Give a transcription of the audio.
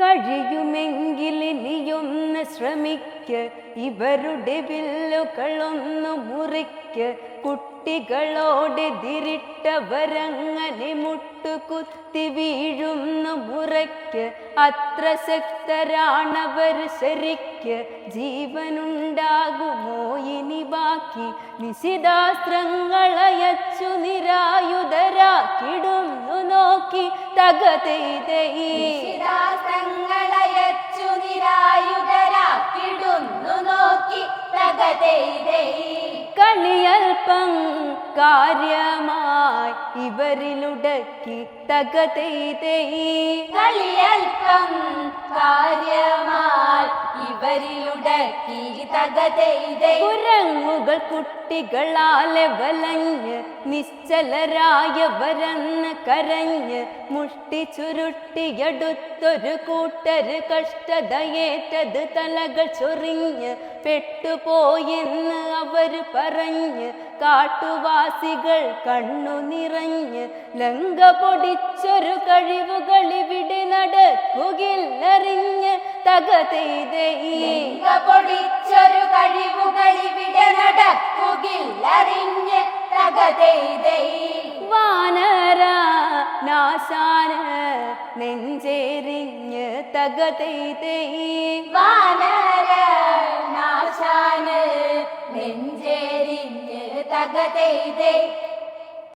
കഴിയുമെങ്കിൽ ഇനിയൊന്ന് ശ്രമിക്ക്. ഇവരുടെ വില്ലുകളൊന്നു മുറിക്ക്. കുട്ടികളോട് തിരിട്ടവരങ്ങനെ മുട്ടുകുത്തി വീഴുന്നു മുറയ്ക്ക്. അത്ര ശക്തരാണവർ ശരിക്ക്. ജീവനുണ്ടാകുമോ ഇനി ബാക്കി? നിശിതാസ്ത്രങ്ങളയച്ചു നിരായുധരാക്കിടുന്നു ശിലാസ്ത്രങ്ങളയച്ചു നിരായുധരാക്കിടുന്നു നോക്കി തകതെയ്തൈ കളിയൽപ്പം കാര്യമായി ഇവരിലുടക്കി തകതെയ്തേ കളിയൽപ്പം കാര്യമായി തകതെയ്തൈ കുരങ്ങുകൾ കുട്ടികളാലെ വലഞ്ഞ് നിശ്ചലരായവരെന്ന് കരഞ്ഞ് മുഷ്ടി ചുരുട്ടിയെടുത്തൊരു കൂട്ടര് കഷ്ടതയേറ്റത് തലകൾ ചൊറിഞ്ഞ് പെട്ടുപോയെന്ന് അവർ പറഞ്ഞ് കാട്ടുവാസികൾ കണ്ണു നിറഞ്ഞ് ലങ്ക പൊടിച്ചൊരു കഴിവുകളിവിടെ നടക്കുകില്ലറിഞ്ഞ് തകതെയ്തൈ ലിംഗ വാനര നാശാന നെഞ്ചേരിഞ്ഞ് തകതെയ്തൈ വാനര നാശാന നെഞ്ചെരിഞ്ഞ് തകതെയ്തൈ